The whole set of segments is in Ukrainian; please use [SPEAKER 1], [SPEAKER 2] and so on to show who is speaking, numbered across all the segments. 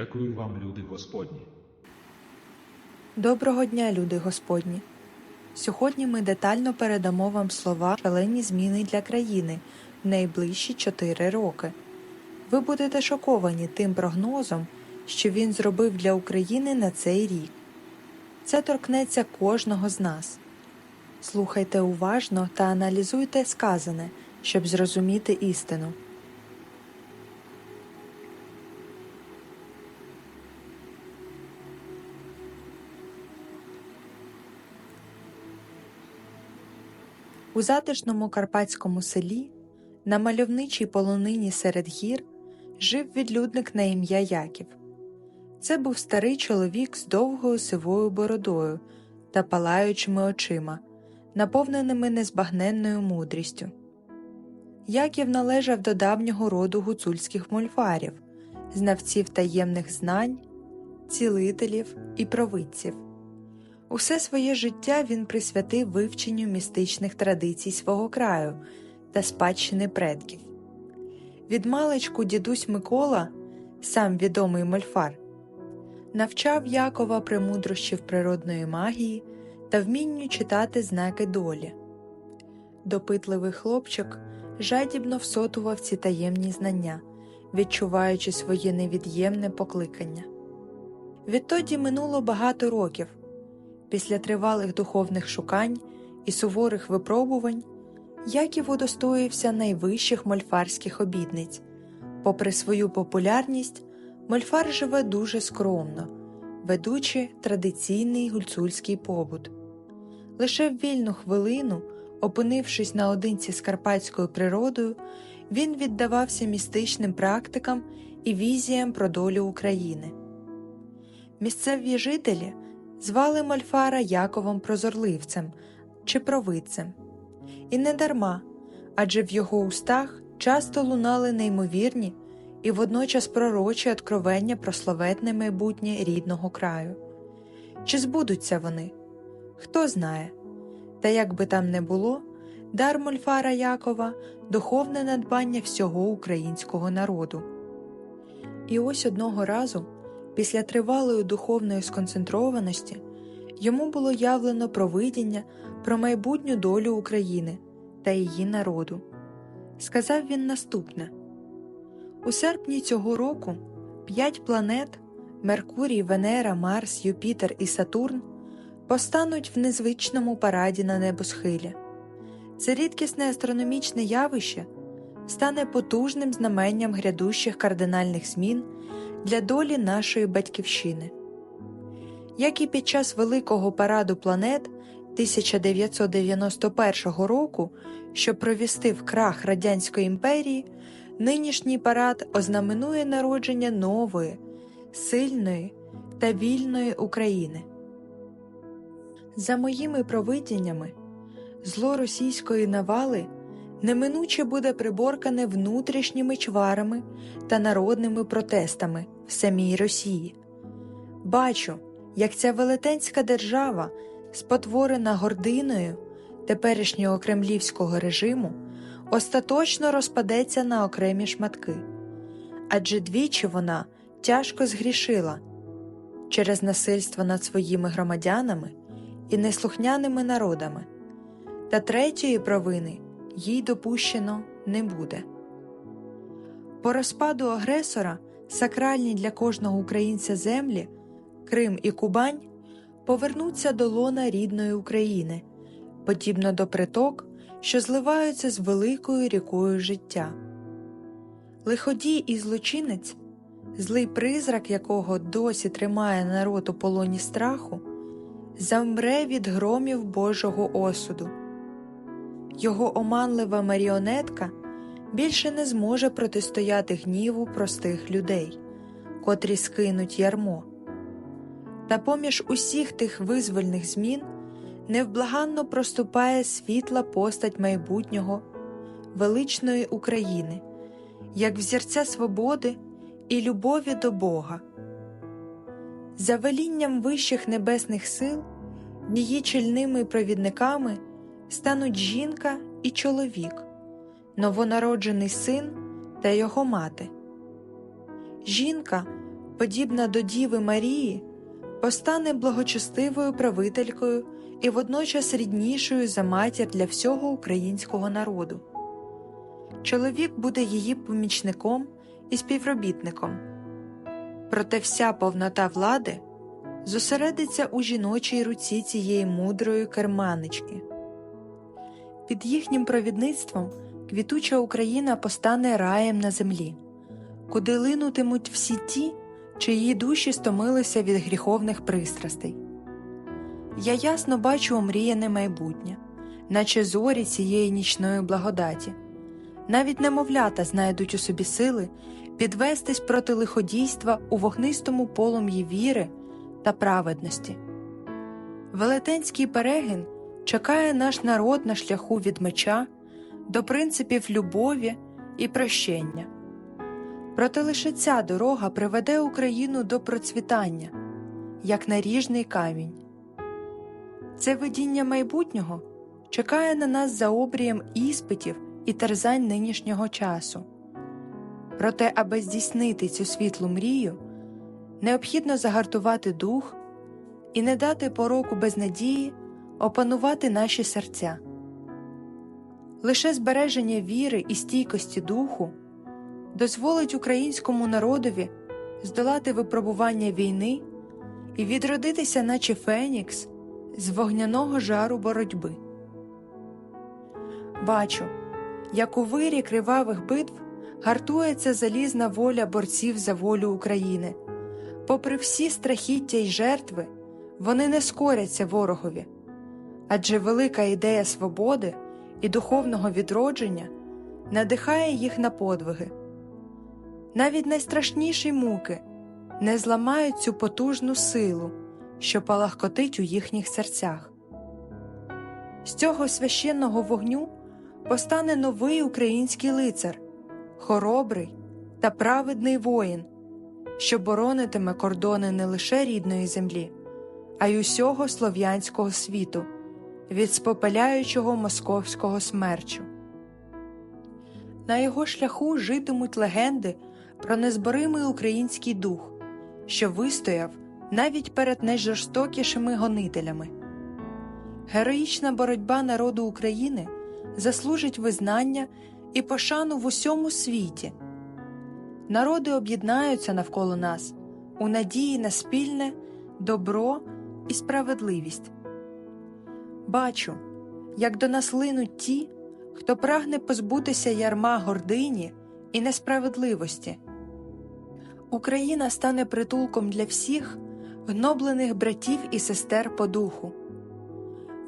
[SPEAKER 1] Дякую вам, люди Господні.
[SPEAKER 2] Доброго дня, люди Господні! Сьогодні ми детально передамо вам слова шалені зміни для країни в найближчі 4 роки. Ви будете шоковані тим прогнозом, що він зробив для України на цей рік. Це торкнеться кожного з нас. Слухайте уважно та аналізуйте сказане, щоб зрозуміти істину. У затишному карпатському селі, на мальовничій полонині серед гір, жив відлюдник на ім'я Яків. Це був старий чоловік з довгою сивою бородою та палаючими очима, наповненими незбагненною мудрістю. Яків належав до давнього роду гуцульських мольфарів, знавців таємних знань, цілителів і провидців. Усе своє життя він присвятив вивченню містичних традицій свого краю та спадщини предків. Від маличку дідусь Микола, сам відомий мольфар, навчав Якова премудрощів природної магії та вмінню читати знаки долі. Допитливий хлопчик жадібно всотував ці таємні знання, відчуваючи своє невід'ємне покликання. Відтоді минуло багато років. Після тривалих духовних шукань і суворих випробувань Яків удостоївся найвищих мольфарських обідниць. Попри свою популярність, мольфар живе дуже скромно, ведучи традиційний гульцульський побут. Лише в вільну хвилину, опинившись наодинці з карпатською природою, він віддавався містичним практикам і візіям про долю України. Місцеві жителі звали Мольфара Яковом Прозорливцем чи провидцем. І не дарма, адже в його устах часто лунали неймовірні і водночас пророчі откровення про славетне майбутнє рідного краю. Чи збудуться вони? Хто знає. Та як би там не було, дар Мольфара Якова духовне надбання всього українського народу. І ось одного разу Після тривалої духовної сконцентрованості йому було явлено провидіння про майбутню долю України та її народу. Сказав він наступне у серпні цього року п'ять планет Меркурій, Венера, Марс, Юпітер і Сатурн постануть в незвичному параді на небосхилі. Це рідкісне астрономічне явище стане потужним знаменням грядущих кардинальних змін для долі нашої батьківщини. Як і під час Великого параду планет 1991 року, що провістив крах Радянської імперії, нинішній парад ознаменує народження нової, сильної та вільної України. За моїми провидіннями, зло російської навали неминуче буде приборкане внутрішніми чварами та народними протестами в самій Росії. Бачу, як ця велетенська держава, спотворена гординою теперішнього кремлівського режиму, остаточно розпадеться на окремі шматки, адже двічі вона тяжко згрішила через насильство над своїми громадянами і неслухняними народами, та третьої провини їй допущено не буде. По розпаду агресора сакральні для кожного українця землі Крим і Кубань повернуться до лона рідної України, подібно до приток, що зливаються з великою рікою життя. Лиходій і злочинець, злий призрак якого досі тримає народ у полоні страху, замре від громів Божого осуду. Його оманлива маріонетка більше не зможе протистояти гніву простих людей, котрі скинуть ярмо. Та поміж усіх тих визвольних змін невблаганно проступає світла постать майбутнього, величної України, як взірця свободи і любові до Бога. За велінням вищих небесних сил, її чільними провідниками стануть жінка і чоловік, новонароджений син та його мати. Жінка подібна до Діви Марії, постане благочестивою правителькою і водночас ріднішою за матір для всього українського народу. Чоловік буде її помічником і співробітником. Проте вся повнота влади зосередиться у жіночій руці цієї мудрої керманички. Під їхнім провідництвом квітуча Україна постане раєм на землі, куди линутимуть всі ті, чиї душі стомилися від гріховних пристрастей. Я ясно бачу омріяне майбутнє, наче зорі цієї нічної благодаті. Навіть немовлята знайдуть у собі сили підвестись проти лиходійства у вогнистому полум'ї віри та праведності. Велетенський перегін чекає наш народ на шляху від меча до принципів любові і прощення. Проте лише ця дорога приведе Україну до процвітання, як наріжний камінь. Це видіння майбутнього чекає на нас за обрієм іспитів і терзань нинішнього часу. Проте, аби здійснити цю світлу мрію, необхідно загартувати дух і не дати пороку безнадії опанувати наші серця. Лише збереження віри і стійкості духу дозволить українському народові здолати випробування війни і відродитися, наче Фенікс, з вогняного жару боротьби. Бачу, як у вирі кривавих битв гартується залізна воля борців за волю України. Попри всі страхіття й жертви, вони не скоряться ворогові, адже велика ідея свободи і духовного відродження надихає їх на подвиги. Навіть найстрашніші муки не зламають цю потужну силу, що палахкотить у їхніх серцях. З цього священного вогню постане новий український лицар, хоробрий та праведний воїн, що боронитиме кордони не лише рідної землі, а й усього слов'янського світу від спопеляючого московського смерчу. На його шляху житимуть легенди про незборимий український дух, що вистояв навіть перед найжорстокішими гонителями. Героїчна боротьба народу України заслужить визнання і пошану в усьому світі. Народи об'єднаються навколо нас у надії на спільне добро і справедливість. Бачу, як до нас линуть ті, хто прагне позбутися ярма гордині і несправедливості. Україна стане притулком для всіх гноблених братів і сестер по духу.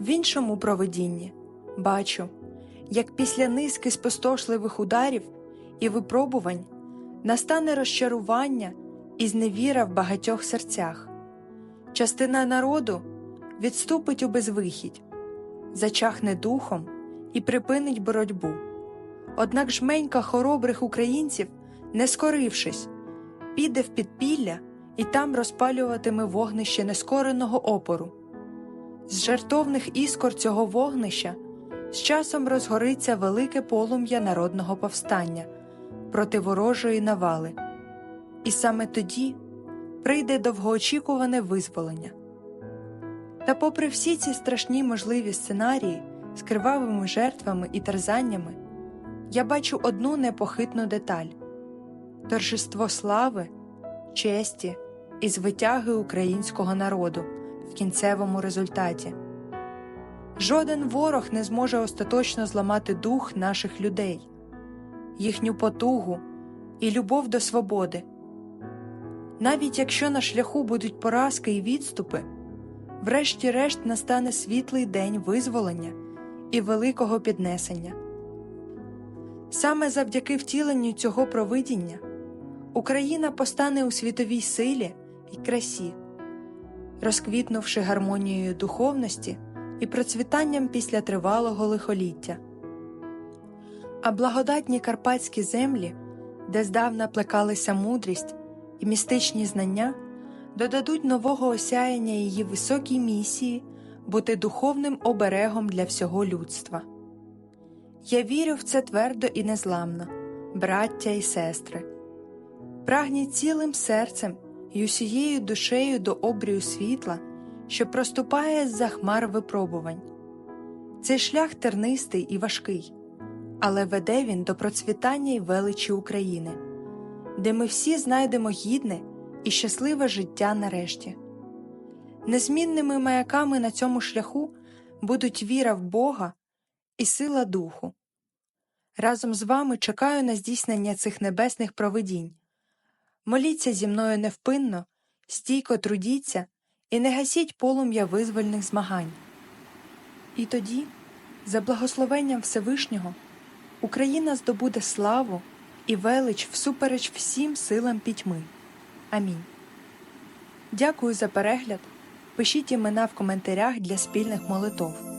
[SPEAKER 2] В іншому провидінні бачу, як після низки спустошливих ударів і випробувань настане розчарування і зневіра в багатьох серцях. Частина народу відступить у безвихідь, зачахне духом і припинить боротьбу. Однак жменька хоробрих українців, не скорившись, піде в підпілля і там розпалюватиме вогнище нескореного опору. З жартовних іскор цього вогнища з часом розгориться велике полум'я народного повстання проти ворожої навали, і саме тоді прийде довгоочікуване визволення. Та, попри всі ці страшні можливі сценарії з кривавими жертвами і терзаннями, я бачу одну непохитну деталь торжество слави, честі і звитяги українського народу в кінцевому результаті. Жоден ворог не зможе остаточно зламати дух наших людей, їхню потугу і любов до свободи. Навіть якщо на шляху будуть поразки і відступи, врешті-решт настане світлий день визволення і великого піднесення. Саме завдяки втіленню цього провидіння Україна постане у світовій силі і красі, розквітнувши гармонією духовності і процвітанням після тривалого лихоліття. А благодатні карпатські землі, де здавна плекалися мудрість і містичні знання, додадуть нового осяяння її високій місії бути духовним оберегом для всього людства. Я вірю в це твердо і незламно, браття і сестри. Прагніть цілим серцем й усією душею до обрію світла, що проступає з-за хмар випробувань. Цей шлях тернистий і важкий, але веде він до процвітання й величі України, де ми всі знайдемо гідне і щасливе життя нарешті. Незмінними маяками на цьому шляху будуть віра в Бога і сила Духу. Разом з вами чекаю на здійснення цих небесних провидінь. Моліться зі мною невпинно, стійко трудіться і не гасіть полум'я визвольних змагань. І тоді, за благословенням Всевишнього, Україна здобуде славу і велич всупереч всім силам пітьми. Амінь. Дякую за перегляд. Пишіть імена в коментарях для спільних молитов.